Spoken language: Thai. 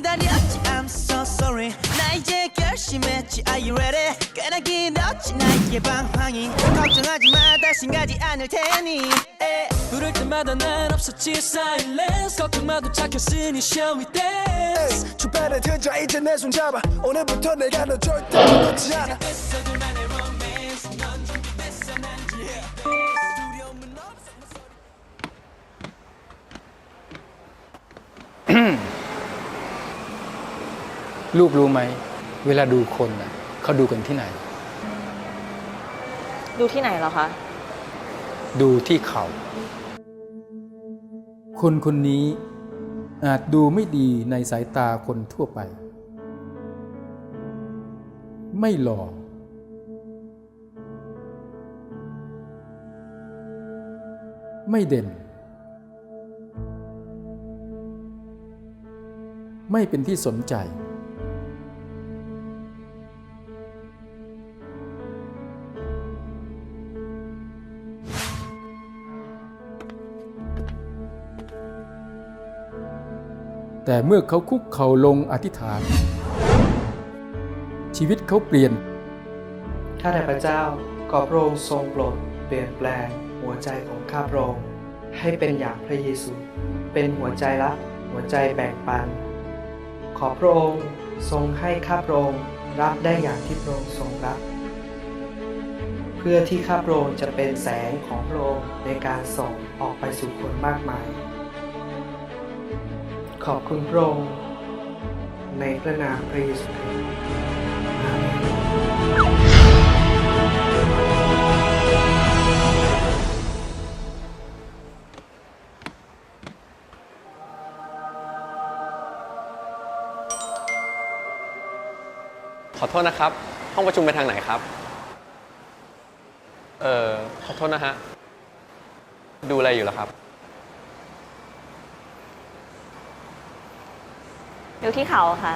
기다렸지. I'm so sorry. 나 이제 결심했지. Are you ready? 꽤나 길었지. 나의 방황이. 걱정하지 마. 다신 가지 않을 테니. 에. 부를 때마다 난 없었지. Silence. 걱정 마 도 착했으니 show me dance 주변에 들자 이제 내 손 잡아. 오늘부터 내가 너 절대 놓지 않아 ลูกรู้ไหม เวลาดูคนน่ะเขาดูกันที่ไหน ดูที่ไหนเหรอคะ ดูที่เขา คนคนนี้อาจดูไม่ดีในสายตาคนทั่วไป ไม่หล่อ ไม่เด่น ไม่เป็นที่สนใจ แต่เมื่อเขาคุกเข่าลงอธิษฐาน ชีวิตเขาเปลี่ยน ข้าแต่พระเจ้าขอพระองค์ทรงโปรดเปลี่ยนแปลงหัวใจของข้าพระองค์ให้เป็นอย่างพระเยซู เป็นหัวใจรักหัวใจแบ่งปัน ขอพระองค์ทรงให้ข้าพระองค์รับได้อย่างที่พระองค์ทรงรับเพื่อที่ข้าพระองค์จะเป็นแสงของพระองค์ในการส่งออกไปสู่คนมากมาย ขอบคุณพระองค์ในพระนามพระเยซูคริสต์ขอโทษนะครับ ห้องประชุมไปทางไหนครับ เอ่อ ขอโทษนะฮะ ดูอะไรอยู่ล่ะครับ ดูที่เขาค่ะ